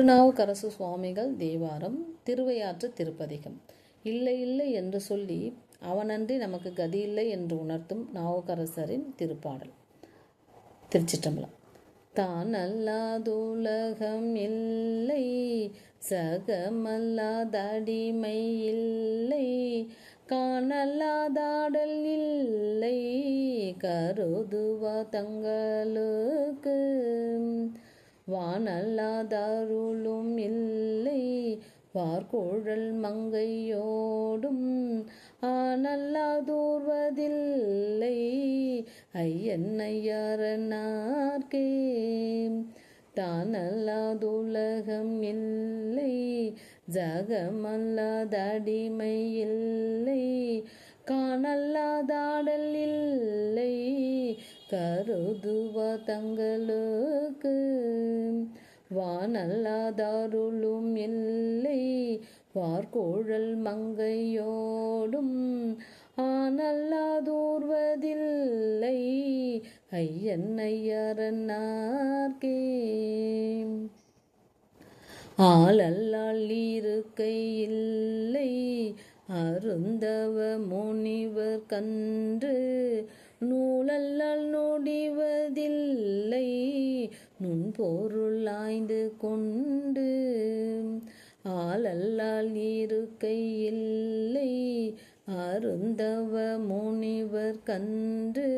திருநாவுக்கரசு சுவாமிகள் தேவாரம் திருவையாற்று திருப்பதிகம். இல்லை இல்லை என்று சொல்லி அவனன்றி நமக்கு கதி இல்லை என்று உணர்த்தும் நாவுக்கரசரின் திருப்பாடல். திருச்சிற்றம்பலம். தானல்லாதுலகம் இல்லை சகமல்லாதடிமை இல்லை காணல்லாதாடல் இல்லை கருதுவா தங்களுக்கு. வானல்லாதாருளும் இல்லை. வார்கோழல் மங்கையோடும் ஆனல்லாதோர்வதில்லை. ஐயன் ஐயரனார்க்கே தானல்லாதுலகம் இல்லை. ஜகமல்லாதடிமை இல்லை காணல்லாதாடல் இல்லை. கருதுவ தங்களுக்கு வானல்லாதாருளும் இல்லை வார்கோழல் மங்கையோடும் ஆனல்லாதோர்வதில்லை ஐயன் ஐயரன்னார்கே ஆளல்லால் இருக்கை இல்லை அருந்தவ முனிவர் கன்று நூலல்லால் நுண்பொருள் ஆய்ந்து கொண்டு ஆளல்லால் இருக்கை இல்லை அருந்தவ முனிவர் கன்று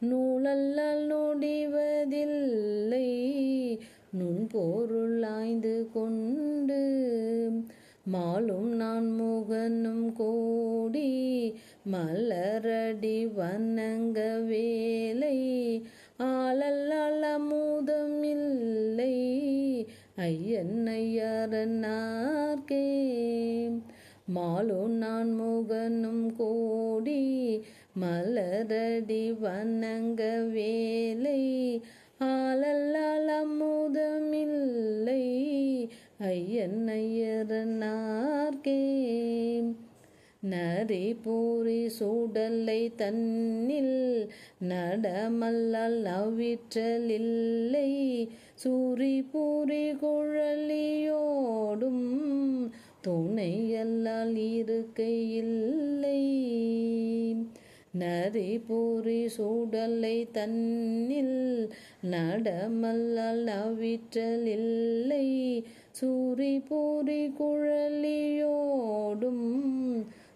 நூலல்லால் நொடிவதில்லை. நுண்பொருள் ஆய்ந்து கொண்டு மாலும் நான் முகனும் கோடி மலரடி வணங்க வேலை. ஆளல்லால் அமுதம் இல்லை ஐயன் ஐயரனார்க்கே மாலோ நான் முகனும் கோடி மலரடி வணங்க வேலை. ஆளல்லால் அமுதமில்லை. ஐயன் ஐயரனார்க்கே நரி பூரி சூடலை தன்னில் நடமல்லால் நவிற்றலில்லை சூரி பூரி குழலியோடும் துணையல்லால் இருக்கையில்லை நரி பூரி சூடலை தன்னில் நடமல்லால் நவிற்றலில்லை சூரி பூரி குழலியோடும்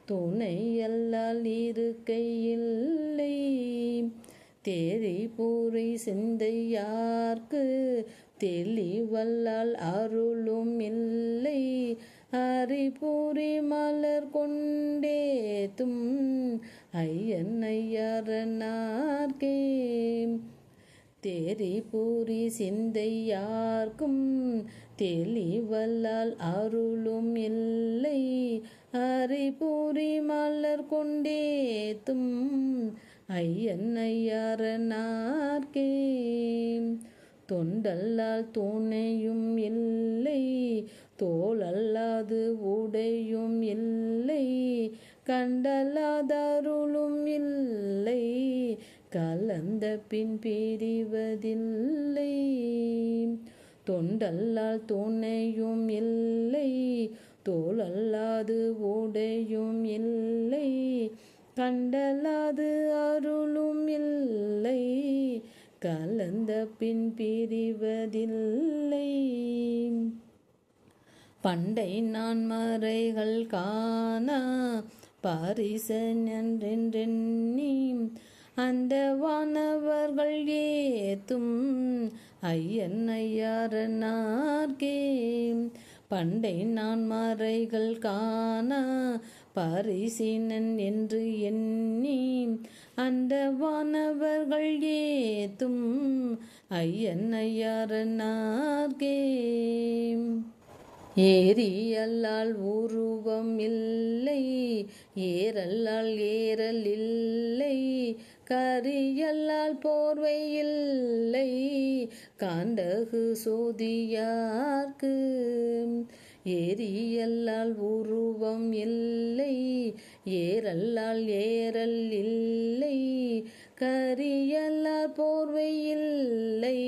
துணை துணையல்லால் இருக்கையில்லை. தேரி சிந்தை சிந்தையார்க்கு தெளிவல்லால் அருளும் இல்லை. அரிபூரி மலர் கொண்டேத்தும் ஐயன் ஐயரனார்கே தேரி பூரி சிந்தையார்க்கும் தெளிவல்லால் அருளும் இல்லை. அரிபூரி மலர் கொண்டேத்தும் ஐயன் ஐயரனார்க்கே தொண்டல்லால் துணையும் இல்லை தோலல்லாது உடையும் இல்லை கண்டல்லாதருளும் இல்லை கலந்த பின் பிரிவதில்லை. தொண்டல்லால் துணையும் இல்லை தோல் அல்லாது ஓடையும் இல்லை. கண்டல்லாது அருளும் இல்லை. கலந்த பின் பிரிவதில்லை. பண்டை நான் மறைகள் காண. பாரிசென்றென்றெண்ணி அந்த வானவர்கள் ஏத்தும். ஐயன் ஐயாரனார்கே பண்டை நான் மறைகள் காணா பரிசீனன் என்று எண்ணி அந்த வானவர்கள் ஏத்தும் ஐயன் ஐயாரனார்கே ஏரியல்லால் உருவம் இல்லை ஏரல்லால் ஏறல் இல்லை கரியல்லால் போர்வை இல்லை காண்டகு சோதியார்க்கு ஏரியல்லால் உருவம் இல்லை. ஏறல்லால் ஏறல் இல்லை. கரியல்லால் போர்வை இல்லை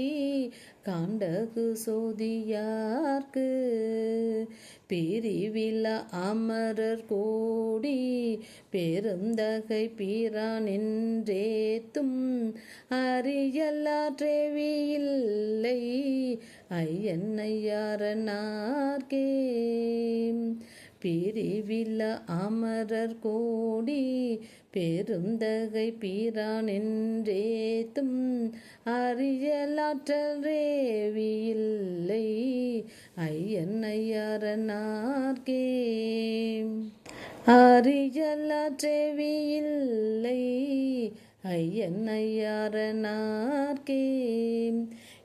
காண்டகு சோதியார்க்கு பிரிவில அமரர் கோடி பெருந்தகை பீரான் பிரானின்றேத்தும் அறியலாற்றேவியில்லை ஐயன்னையாரனார்கே பிரிவில அமரர் கோடி பெருந்தகை பீரான் என்றேத்தும் அறியலாற்றல் ரேவியில்லை ஐயரனார்கே அறியலாற்றேவியில்லை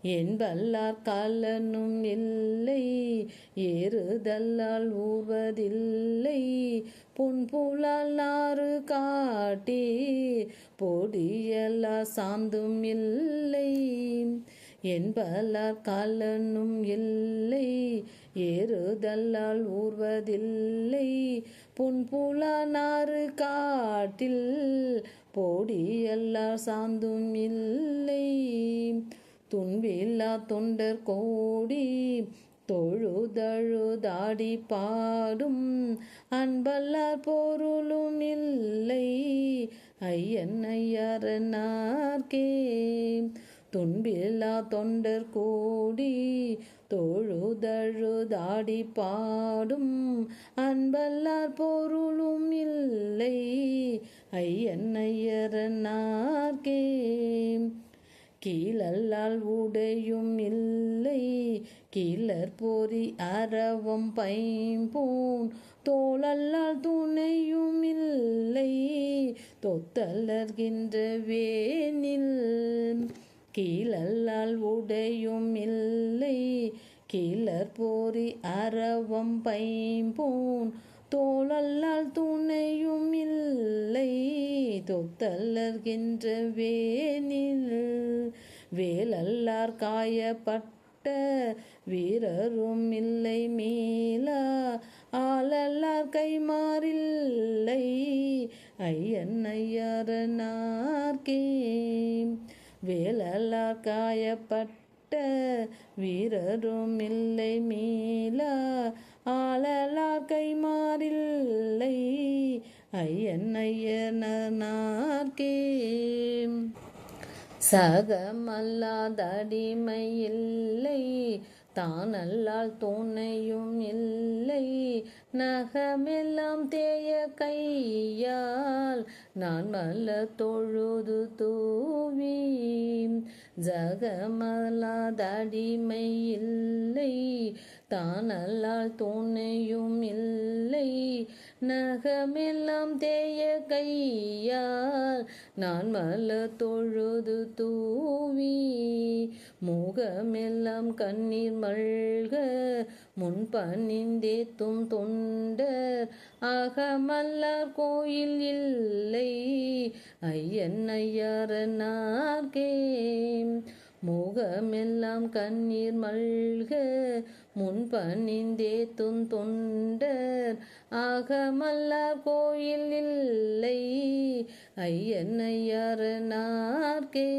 ஐயன்னையாரனார்கே காலனும் இல்லை ஏறுதல்லால் ஊர்வதில்லை பொன்புலால் நாறு காட்டி பொடியல்லா சாந்தும் இல்லை. என்பலார் காலனும் இல்லை ஏறுதல்லால் ஊர்வதில்லை. புன்புலானாறு காட்டில் பொடியல்லார் சாந்தும் இல்லை. துன்பில்லா தொண்டர் கோடி தொழுதழுதாடி பாடும் அன்பல்லார் பொருளும் இல்லை. ஐயன் ஐயரனார்கே துன்பில்லா தொண்டர் கோடி தொழுதழுதாடி பாடும் அன்பல்லார் பொருளும் இல்லை. ஐயன் ஐயரனார்கே கீழல்லால் உடையும் இல்லை. கீழர் பொறி அறவம் பைம்பூன். தோளல்லால் துணையும் இல்லை. தொத்தலர்கின்ற வேனில் கீழல்லால் உடையும் இல்லை. கீழர் பொறி அறவம் பைம்பூன். தோளல்லால் துணையும் இல்லை. தொத்தல்லர்கின்ற வேனில் வேலல்லார் காயப்பட்ட வீரரும் இல்லை மீளா. ஆளல்லார் கைமாறில்லை ஐயன் ஐயரனார்கே வேலல்லார் காயப்பட்ட வீரரும் இல்லை மீளா. ஆளலார் கைமா ஐயன் ஐயனார்கே சகமல்லாதடிமை இல்லை தானல்லால் துணையும் இல்லை. நகமெல்லாம் தேய கையால் நான் மல்ல தொழுது தூவி ஜகமல்லாதடிமை இல்லை தான் அல்லால் துணையும் இல்லை. நகமெல்லாம் தேய கையால் நான் மல்ல தொழுது தூவி முகமெல்லாம் கண்ணீர் மல்க முன்பணிந்தேத்தும் தொண்டர் அகமல்லார் கோயில் இல்லை. ஐயன் ஐயரனார்கே முகமெல்லாம் கண்ணீர் மல்க முன்பணிந்தேத்தும் தொண்டர். அகமல்லார் கோயில் இல்லை ஐயன் ஐயரனார்கே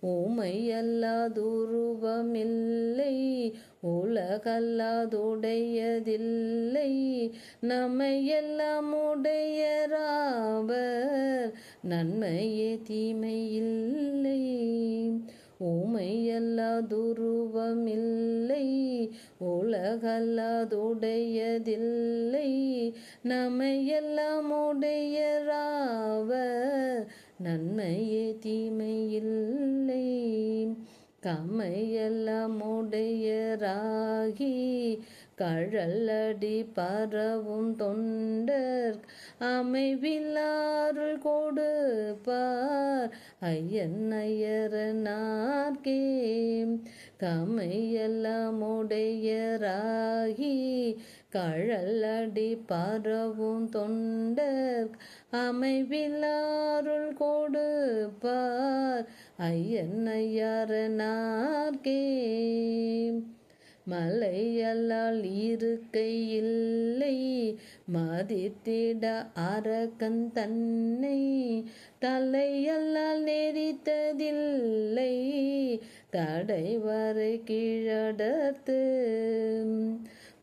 ஊமை அல்லாதுருவமில்லை உலகல்லாதுடையதில்லை. நம்மையெல்லாம் உடையராவர் நன்மையே தீமையில்லை. ஊமை அல்லாதுருவமில்லை உலகல்லாதுடையதில்லை. நம்மையெல்லாம் உடையராவர் நன்மையே தீமையில்லை. கமையெல்லாம் உடையராகி கழல்லடி பரவும் தொண்டர் அமைவில்லாருள் கொடுப்பார். ஐயன் ஐயரனார்கே கமையெல்லாம் உடையராகி கழல்லடி பரவும் தொண்டர் அமைவில்லாருள் கொடுப்பார். ஐயன் ஐயரனார்கே மலையல்லால் இருக்கை இல்லை மதித்திட அரக்கன் தன்னை தலையல்லால் நெறித்ததில்லை. தடைவரை கீழடத்து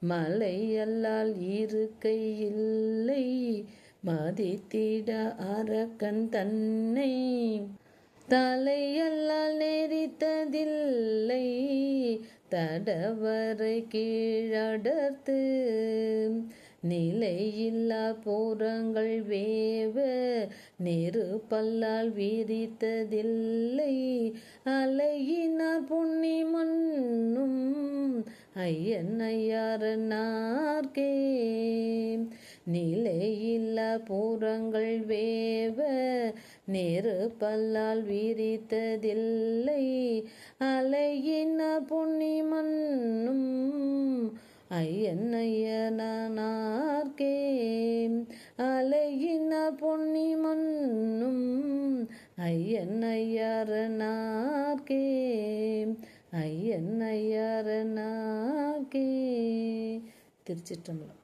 மலையல்லால் இருக்கை இல்லை மதித்திட அரக்கன் தன்னை தலையல்லால் நெறித்ததில்லை. தடவரை கீழடர்த்து நிலையில்லா போரங்கள் வேவ நெருப்பல்லால் வீரித்ததில்லை. அலையினார் பொன்னி மண்ணும் ஐயன் ஐயாரனார்கே நிலையில்லா பூரங்கள் வேவ நெருப்பல்லால் வீரித்ததில்லை. அலையினார் பொன்னி ஐயன் அலையின பொன்னி மன்னும் ஐயன் ஐயரனார்கே ஐயன் திருச்சிற்றம்பலம்.